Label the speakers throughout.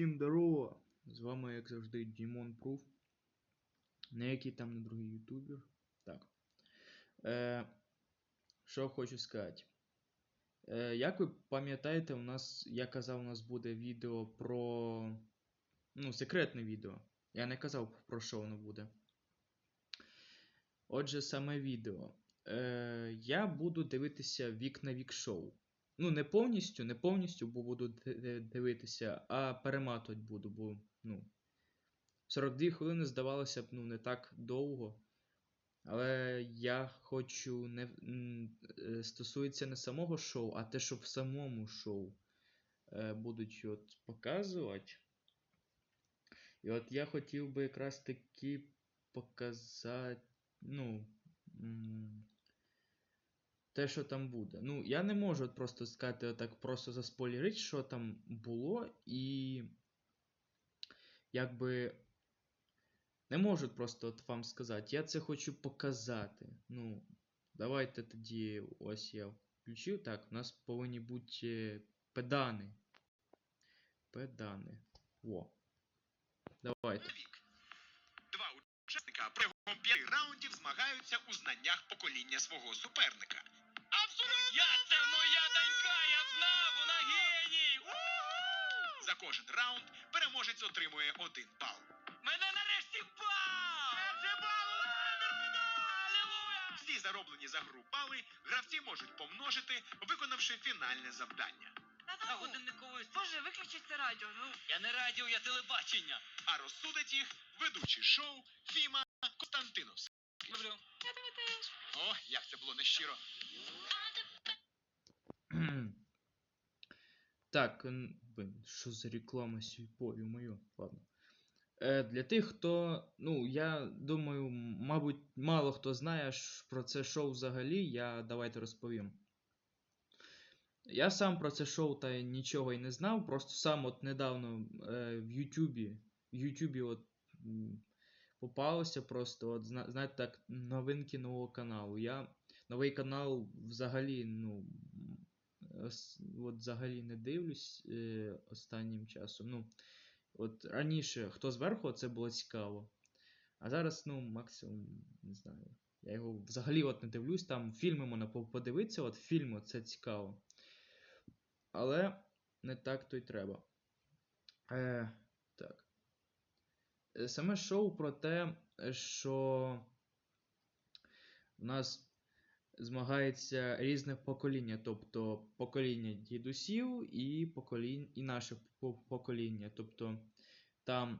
Speaker 1: Всім здорово! З вами, як завжди, Дімон Пруф. Не який там не другий ютубер. Так. Е, що хочу сказати. Е, як ви пам'ятаєте, у нас, я казав, у нас буде відео про. Ну, секретне відео. Я не казав, про що воно буде. Отже, саме відео. Е, я буду дивитися вік на вік шоу. Ну, не повністю, не повністю, бо буду ди- ди- дивитися, а перематувати буду, бо, ну. 42 хвилини здавалося б, ну, не так довго. Але я хочу не е, стосується не самого шоу, а те, що в самому шоу е, будуть от показувати. І от я хотів би якраз таки показати, ну. Те, що там буде. Ну, я не можу от просто сказати отак, просто заспойлерити, що там було, і якби не можу просто от вам сказати. Я це хочу показати. Ну, давайте тоді ось я включив. Так, у нас повинні бути педани. Педани. Во. Давайте.
Speaker 2: Два учасника протягом п'яти раундів змагаються у знаннях покоління свого суперника.
Speaker 3: Я це моя донька, я знав, вона геній! У-ху!
Speaker 2: За кожен раунд переможець отримує один бал.
Speaker 3: Мене нарешті бал! Перший бал Алілуя!
Speaker 2: Всі зароблені за гру бали гравці можуть помножити, виконавши фінальне завдання.
Speaker 3: На годинниковий
Speaker 4: Боже, виключіть це радіо. Ну,
Speaker 3: Я не радіо, я телебачення.
Speaker 2: А розсудить їх ведучий шоу Фіма Константиновс.
Speaker 3: Люблю.
Speaker 4: я тебе теж.
Speaker 2: О, як це було нещиро.
Speaker 1: Так, блин, що за реклама сільпою мою? Ладно. Е, для тих, хто. Ну, я думаю, мабуть, мало хто знає про це шоу взагалі, я давайте розповім. Я сам про це шоу та нічого й не знав, просто сам от недавно е, в Ютубі, в Ютубі от попалося просто, от, зна- знаєте, так, новинки нового каналу. Я новий канал взагалі, ну, от взагалі не дивлюсь е, останнім часом. Ну, от раніше, хто зверху, це було цікаво. А зараз, ну, максимум, не знаю. Я його взагалі от не дивлюсь, там фільми можна по- подивитися, от фільми це цікаво. Але не так то й треба. Е, так. Е, Саме шоу про те, що в нас змагається різне покоління, тобто покоління дідусів і покоління, і наше покоління. Тобто там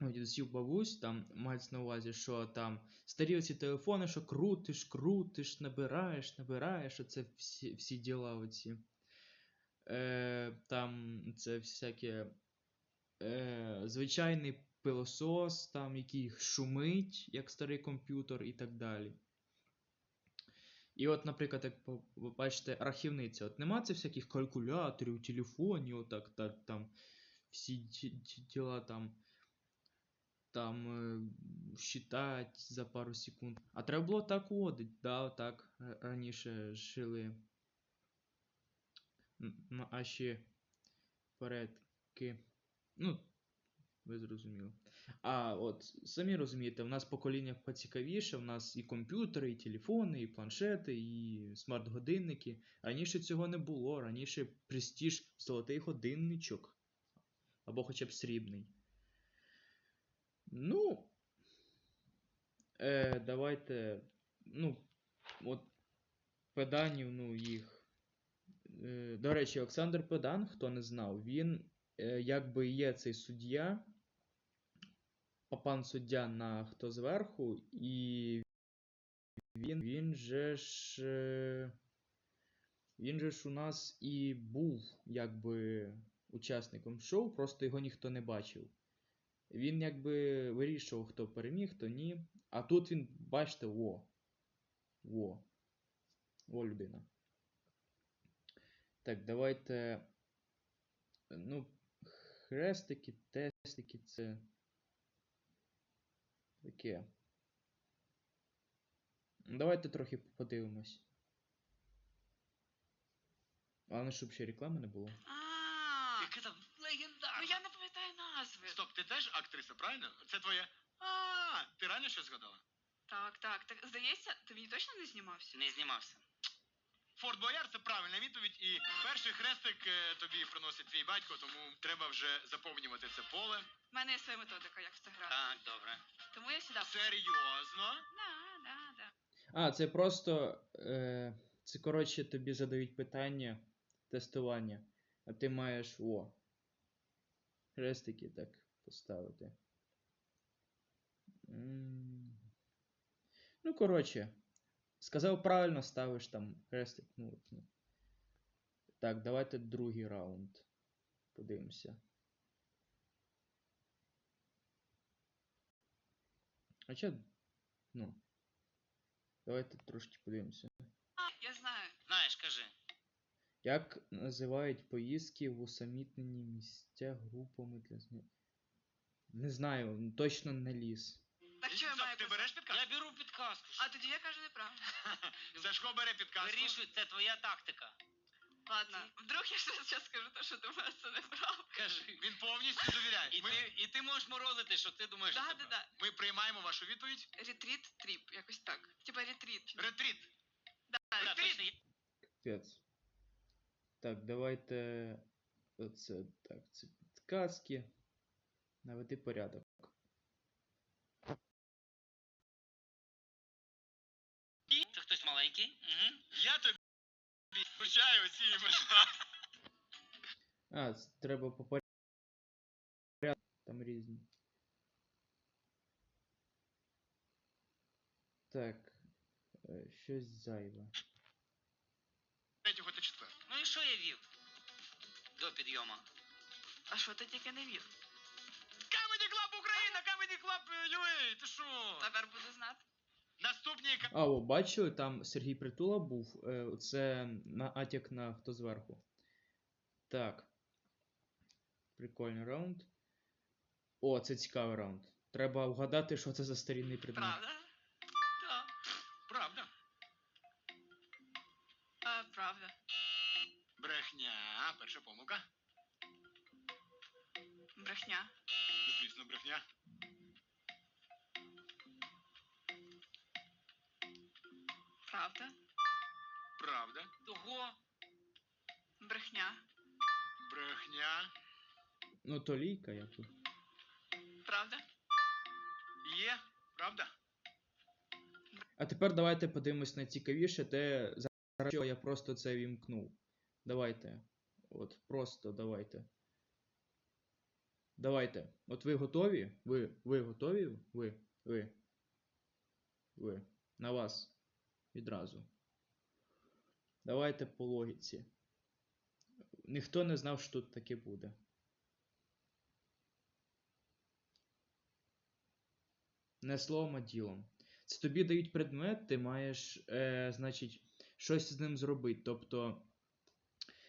Speaker 1: дідусів бабусь, там мається на увазі, що там старі оці телефони, що крутиш, крутиш, набираєш, набираєш, оце всі, всі діла оці. Е, там це всяке е, звичайний пилосос, там, який шумить, як старий комп'ютер і так далі. І от, наприклад, як ви бачите, рахівниця. От нема це всяких калькуляторів, телефонів, отак, так, там всі ді- ді- діла там, там е, считать за пару секунд. А треба було так водить, да, так раніше жили. Наші предки. Ну, ви зрозуміли. А от самі розумієте, в нас покоління поцікавіше, в нас і комп'ютери, і телефони, і планшети, і смарт-годинники. Раніше цього не було. Раніше престіж золотий годинничок. Або хоча б срібний. Ну. Е, давайте. Ну, от педанів, ну, їх. Е, до речі, Олександр Педан, хто не знав, він е, якби є цей суддя, а пан суддя на хто зверху, і він, він же ж. е, Він же ж у нас і був якби учасником шоу, просто його ніхто не бачив. Він якби вирішував, хто переміг, хто ні. А тут він, бачите, во. Во. Во людина. Так, давайте. Ну, хрестики, тестики, це. Таке. Давайте трохи подивимось. Головне, щоб ще реклами не було.
Speaker 4: А,
Speaker 3: Яке там
Speaker 4: ну
Speaker 3: легендарне.
Speaker 4: я не пам'ятаю. назви.
Speaker 2: Стоп, ти теж актриса, правильно? Це твоє. А, ти реально щось згадала?
Speaker 4: Так, так. Так здається, ти мені точно не знімався?
Speaker 3: Не знімався.
Speaker 2: Форт Боярд це правильна відповідь, і перший хрестик е, тобі приносить твій батько, тому треба вже заповнювати це поле.
Speaker 4: У мене є своя методика, як в це грати.
Speaker 3: Так, добре.
Speaker 4: Тому я сюди.
Speaker 2: Серйозно?
Speaker 4: Да, да, да.
Speaker 1: А, це просто. Е, це коротше тобі задають питання тестування. А ти маєш о. Хрестики так поставити. М. Ну, коротше. Сказав правильно, ставиш там хрестик. Ну, ну. Так, давайте другий раунд. Подивимося. А чо? Ну. Давайте трошки подивимося.
Speaker 4: Я знаю.
Speaker 3: Знаєш, кажи.
Speaker 1: Як називають поїздки в усамітнені місця групами для. Не знаю, ну, точно не ліс.
Speaker 4: Що я
Speaker 2: Стоп, ти береш підказку?
Speaker 3: Я беру підказку.
Speaker 4: А тоді я кажу неправду.
Speaker 2: Сашко бере підказку.
Speaker 3: Вирішуй, це твоя тактика.
Speaker 4: Ладно, вдруг я щось зараз скажу, те, що думаю, це неправда.
Speaker 3: Кажи.
Speaker 2: Він повністю довіряє.
Speaker 3: І
Speaker 2: Ми,
Speaker 3: ти, і ти можеш морозити, що ти думаєш. Що
Speaker 4: да,
Speaker 3: це
Speaker 4: да.
Speaker 2: ми приймаємо вашу відповідь.
Speaker 4: Ретріт тріп, якось так. Типа ретріт.
Speaker 2: Ретріт.
Speaker 4: Да.
Speaker 3: Да,
Speaker 4: ретріт.
Speaker 3: точно.
Speaker 1: Капець. Так, давайте. Оце так, це підказки. Наведи порядок. А, треба по порядку. Там різні. Так. е, Щось зайве.
Speaker 2: Третього та четвертого.
Speaker 3: Ну і що я вів? До підйому.
Speaker 4: А що ти тільки не вів?
Speaker 2: Comedy Club Україна, Comedy Club UA, ти що?
Speaker 4: Тепер буду знати.
Speaker 2: Наступні
Speaker 1: А, о, бачили, там Сергій Притула був. е, Це на атяк на хто зверху. Так. Прикольний раунд. О, це цікавий раунд. Треба вгадати, що це за старінний предмет.
Speaker 4: Правда?
Speaker 2: Так, правда.
Speaker 4: А, правда.
Speaker 2: Брехня, перша помилка.
Speaker 4: Брехня.
Speaker 2: Звісно, брехня.
Speaker 4: Правда.
Speaker 2: Правда.
Speaker 3: Того.
Speaker 4: Брехня.
Speaker 2: Брехня.
Speaker 1: Ну, то лійка як би.
Speaker 4: Правда.
Speaker 2: Є. Правда.
Speaker 1: А тепер давайте подивимось найцікавіше, те, за що я просто це вімкнув. Давайте. От, просто давайте. Давайте. От ви готові? Ви, ви готові? Ви, ви. Ви. На вас. Відразу. Давайте по логіці. Ніхто не знав, що тут таке буде. Не словом, а ділом. Це тобі дають предмет, ти маєш, е, значить, щось з ним зробити. Тобто,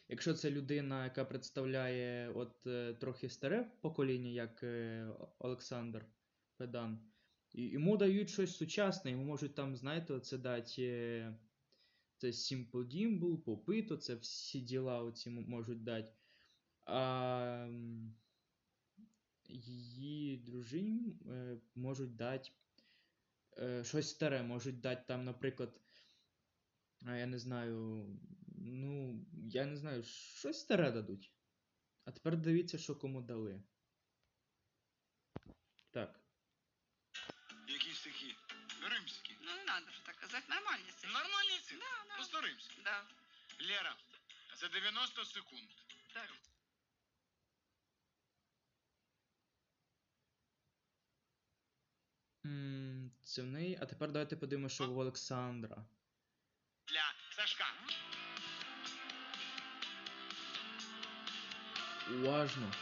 Speaker 1: якщо це людина, яка представляє от е, трохи старе покоління, як е, Олександр Педан, йому дають щось сучасне, йому можуть там, знаєте, це дати е, це Simple Dimple, попито, це всі діла оці можуть дати. А її дружині е, можуть дати е, щось старе, можуть дати там, наприклад, а, я не знаю, ну, я не знаю, щось старе дадуть. А тепер дивіться, що кому дали. Так.
Speaker 2: Які стихи? Римські.
Speaker 4: Ну не надо ж так казати. Нормальні це.
Speaker 2: Нормальні ці?
Speaker 4: Да, да.
Speaker 2: Просто римські.
Speaker 4: Да.
Speaker 2: Лера, за 90 секунд.
Speaker 4: Так.
Speaker 1: Це в неї. А тепер давайте подивимося, що в Олександра.
Speaker 2: Для Сашка.
Speaker 1: Уважно.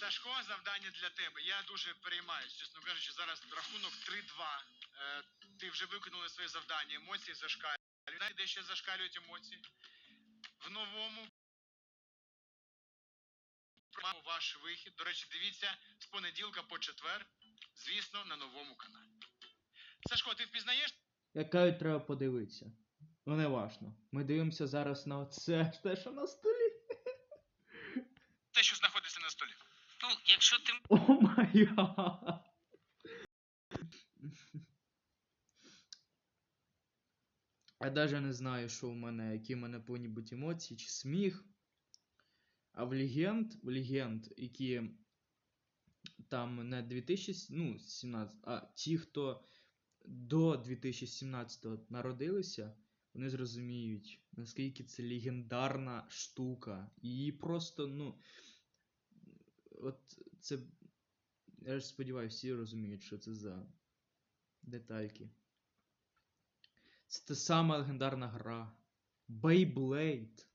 Speaker 2: Сашко, завдання для тебе. Я дуже переймаюсь, чесно кажучи, зараз рахунок 3-2. Е, ти вже виконали своє завдання, емоції зашкалюють. Знаєте, де ще зашкалюють емоції? В новому ваш вихід. До речі, дивіться з понеділка по четвер, звісно, на новому каналі. Сашко, ти впізнаєш
Speaker 1: Як кажуть, треба подивитися. Ну, не важно. Ми дивимося зараз на це, те, що на столі.
Speaker 2: те, що знаходиться на столі?
Speaker 3: Ну, якщо ти
Speaker 1: О май. Я даже не знаю, що в мене, які в мене повинні бути емоції, чи сміх. А в легенд, в легенд, які там не 2017, а ті, хто до 2017 народилися, вони зрозуміють, наскільки це легендарна штука. Її просто, ну. От це. Я ж сподіваюся, всі розуміють, що це за детальки. Це та сама легендарна гра. Beyblade.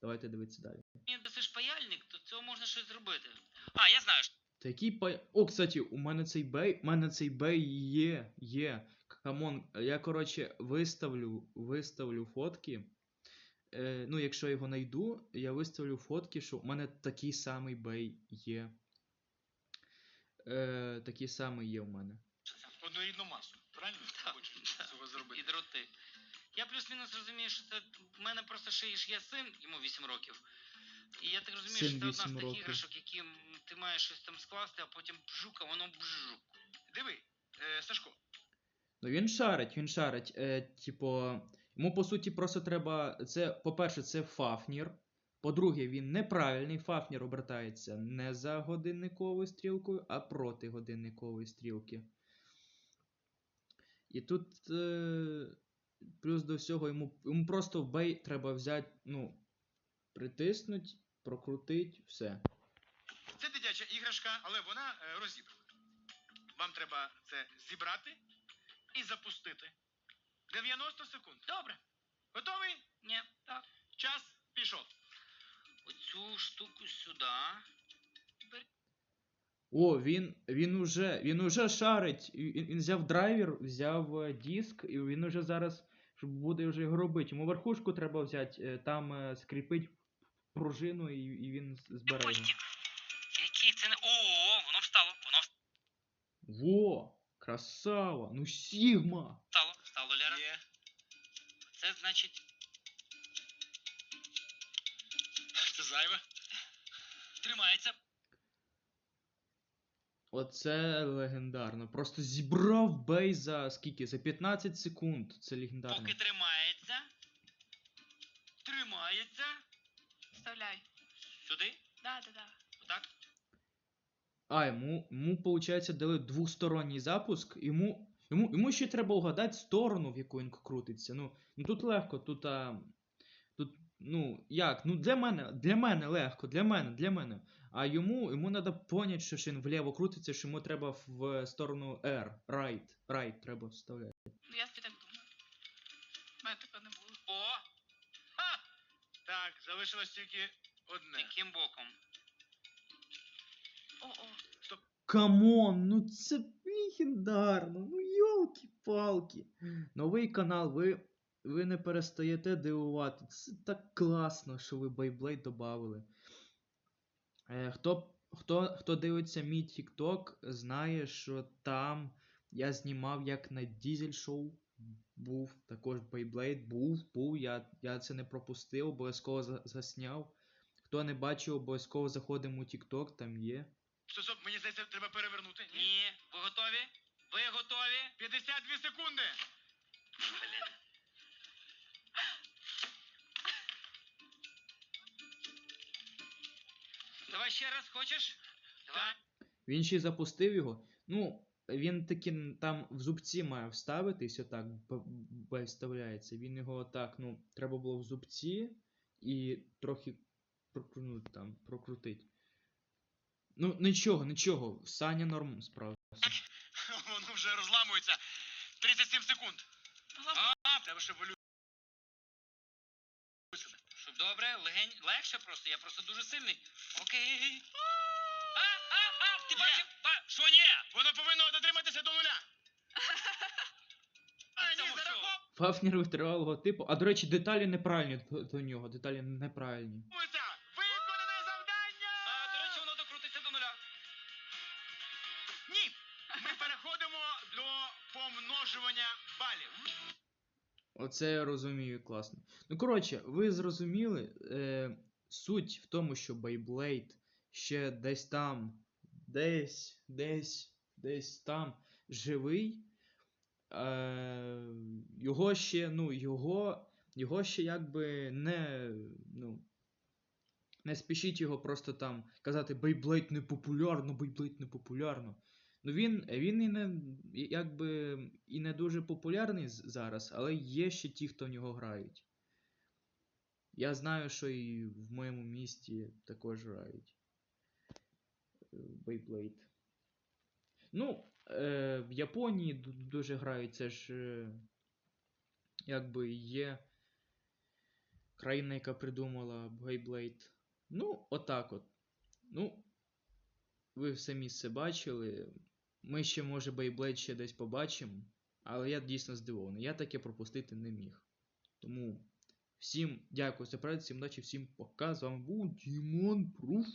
Speaker 1: Давайте дивитися далі.
Speaker 3: мені досиш паяльник, то цього можна щось зробити. А, я знаю, що
Speaker 1: Та який пай. О, кстати, у мене цей бей. У мене цей бей є. Є. Камон, я, коротше, виставлю, виставлю фотки. Е, ну, якщо я його знайду, я виставлю фотки, що у мене такий самий бей є. Е, такий самий є в мене.
Speaker 2: Однорідну масу. Правильно?
Speaker 3: Так,
Speaker 2: Хочеш
Speaker 3: так.
Speaker 2: цього зробити.
Speaker 3: І дроти. Я плюс-мінус розумію, що це в мене просто ще є син, йому 8 років. І я так розумію, що це одна з
Speaker 1: 8
Speaker 3: тих іграшок, які ти маєш щось там скласти, а потім бжук, а воно бжук.
Speaker 2: Диви, е, Сашко,
Speaker 1: Ну він шарить, він шарить. Е, типу, йому по суті просто треба. Це, по-перше, це Фафнір. По-друге, він неправильний. Фафнір обертається не за годинниковою стрілкою, а проти годинникової стрілки. І тут. Е, плюс до всього, йому, йому просто в бей треба взяти, ну, притиснуть, прокрутить, все.
Speaker 2: це дитяча іграшка, але вона е, розібрана. Вам треба це зібрати і запустити. 90 секунд.
Speaker 3: Добре.
Speaker 2: Готовий?
Speaker 3: Ні, так.
Speaker 2: Час пішов.
Speaker 3: Оцю штуку сюди.
Speaker 1: О, він, він уже, він уже шарить. Він, він взяв драйвер, взяв е, диск, і він уже зараз буде вже його робити. Йому верхушку треба взяти, е, там скріпить пружину, і, і він з- збере. його.
Speaker 3: Мостик. Який це не. О, воно встало, воно
Speaker 1: Во! Красава! Ну Сігма!
Speaker 3: встало, встало, Лера.
Speaker 2: Є.
Speaker 3: Це значить.
Speaker 2: Це зайве.
Speaker 3: Тримається.
Speaker 1: Оце легендарно. Просто зібрав бей за скільки? За 15 секунд. Це легендарно.
Speaker 3: Поки тримається. Сюди.
Speaker 4: Да, да, да.
Speaker 3: Отак.
Speaker 1: А, йому, йому виходить, дали двосторонній запуск. Йому, йому, йому ще треба угадати сторону, в яку він крутиться. Ну, ну тут легко, тут. А, тут, ну, як? Ну, для мене, для мене легко, для мене, для мене. А йому, йому треба поняти, що він вліво крутиться, що йому треба в сторону R. Right. Right треба вставляти.
Speaker 4: Ну я собі так думаю. У мене такого не було.
Speaker 3: О,
Speaker 2: Ха! Так, залишилось тільки одне.
Speaker 3: яким боком?
Speaker 4: О-о.
Speaker 1: Камон, ну це легендарно. Ну йолки-палки. Новий канал, ви, ви не перестаєте дивувати. Це так класно, що ви Beyblade додали. Е, хто, хто, хто дивиться мій TikTok, знає, що там я знімав як на дізель шоу. Був також Beyblade, був, був. Я, я це не пропустив, обов'язково за- засняв. Хто не бачив, обов'язково заходимо у TikTok, там є.
Speaker 2: Стоп, стоп, мені здається, треба перевернути. Ні?
Speaker 3: Ні, ви готові? Ви готові?
Speaker 2: 52 секунди.
Speaker 3: Блін. Давай ще раз, хочеш? Давай.
Speaker 1: Він ще й запустив його. Ну, він таки там в зубці має вставитись, отак вставляється. Він його отак, ну, треба було в зубці і трохи прокрутити там, прокрутити. Ну, нічого, нічого. Саня норм справився.
Speaker 2: Воно вже розламується. 37 секунд.
Speaker 3: А,
Speaker 2: Треба, щоб волю.
Speaker 3: щоб добре, легень, легше просто, я просто дуже сильний. Окей. А, а, а, ти бачив? А, що ні?
Speaker 2: Воно повинно дотриматися до нуля.
Speaker 3: А
Speaker 2: А, ні,
Speaker 3: цьому що?
Speaker 2: зараховується.
Speaker 1: Фафнір витривалого типу. А до речі, деталі неправильні до, до нього. Деталі неправильні. Оце я розумію класно. Ну, коротше, ви зрозуміли, е, суть в тому, що Beyblade ще десь там, десь, десь, десь там живий. Е, його ще, ну, його, його ще якби не, ну, не спішіть його просто там казати Beyblade не популярно, Beyblade не популярно. Ну він, він і не, якби, і не дуже популярний зараз, але є ще ті, хто в нього грають. Я знаю, що і в моєму місті також грають. е, Beyblade. Ну, е, в Японії дуже грають, це ж е, якби є країна, яка придумала Beyblade. Ну, отак от. Ну, ви самі все бачили. Ми ще, може, Beyblade ще десь побачимо, але я дійсно здивований. Я таке пропустити не міг. Тому всім дякую за перегляд, всім удачі, всім пока. З вами був Дімон Пруф.